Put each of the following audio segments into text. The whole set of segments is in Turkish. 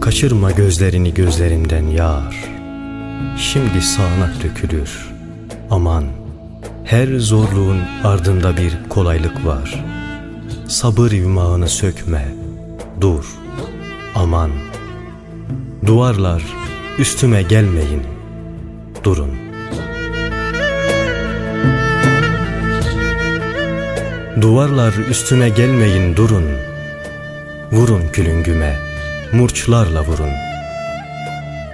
Kaçırma gözlerini gözlerimden yar. Şimdi sağanak dökülür. Aman Her zorluğun ardında bir kolaylık var. Sabır yumağını sökme Dur. Aman Duvarlar üstüme gelmeyin. Durun. Duvarlar üstüme gelmeyin durun. Vurun külüngüme Murçlarla vurun.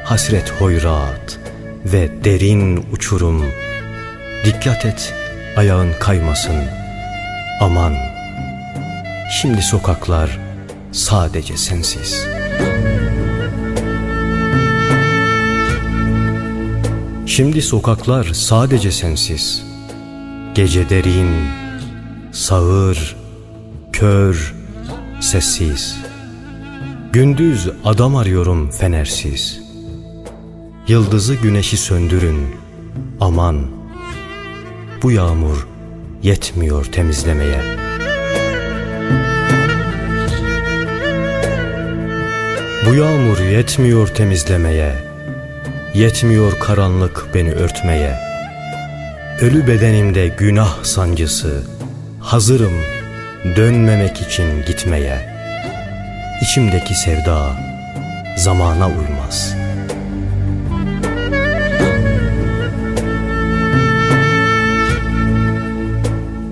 Hasret hoyrat Ve derin uçurum. Dikkat et ayağın kaymasın. Aman Şimdi sokaklar sadece sensiz. Şimdi sokaklar sadece sensiz. Gece derin Sağır Kör Sessiz. Gündüz adam arıyorum fenersiz. Yıldızı güneşi söndürün Aman. Bu yağmur yetmiyor temizlemeye. Bu yağmur yetmiyor temizlemeye. Yetmiyor karanlık beni örtmeye. Ölü bedenimde günah sancısı Hazırım dönmemek için gitmeye İçimdeki sevda zamana uymaz.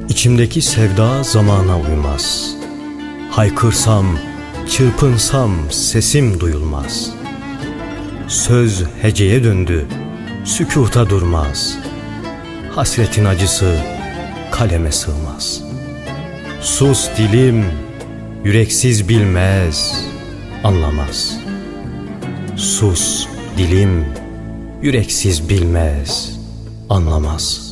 İçimdeki sevda zamana uymaz. Haykırsam, çırpınsam sesim duyulmaz. Söz heceye döndü, sükuta durmaz. Hasretin acısı kaleme sığmaz. Sus dilim, Yüreksiz bilmez, anlamaz. Sus dilim, yüreksiz bilmez, anlamaz.''